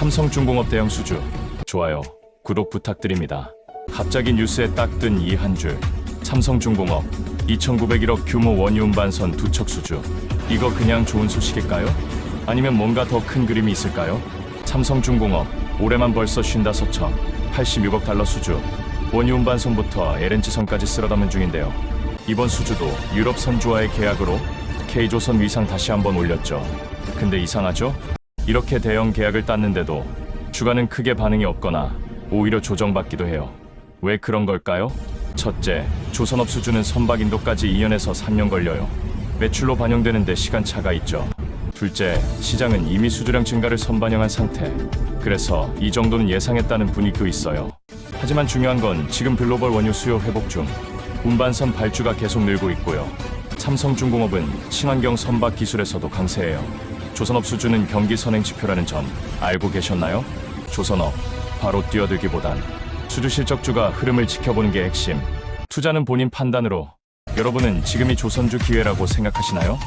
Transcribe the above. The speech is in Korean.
삼성중공업 대형 수주. 좋아요. 구독 부탁드립니다. 갑자기 뉴스에 딱 뜬 이 한 줄. 삼성중공업 2,901억 규모 원유 운반선 두 척 수주. 이거 그냥 좋은 소식일까요? 아니면 뭔가 더 큰 그림이 있을까요? 삼성중공업 올해만 벌써 55척 86억 달러 수주. 원유 운반선부터 LNG선까지 쓸어담은 중인데요. 이번 수주도 유럽 선주와의 계약으로 K조선 위상 다시 한번 올렸죠. 근데 이상하죠? 이렇게 대형 계약을 땄는데도 주가는 크게 반응이 없거나 오히려 조정받기도 해요. 왜 그런 걸까요? 첫째, 조선업 수주는 선박 인도까지 2년에서 3년 걸려요. 매출로 반영되는데 시간차가 있죠. 둘째, 시장은 이미 수주량 증가를 선반영한 상태. 그래서 이 정도는 예상했다는 분위기도 있어요. 하지만 중요한 건 지금 글로벌 원유 수요 회복 중 운반선 발주가 계속 늘고 있고요. 삼성중공업은 친환경 선박 기술에서도 강세해요. 조선업 수주는 경기 선행 지표라는 점 알고 계셨나요? 조선업 바로 뛰어들기보단 수주 실적주가 흐름을 지켜보는 게 핵심. 투자는 본인 판단으로. 여러분은 지금이 조선주 기회라고 생각하시나요?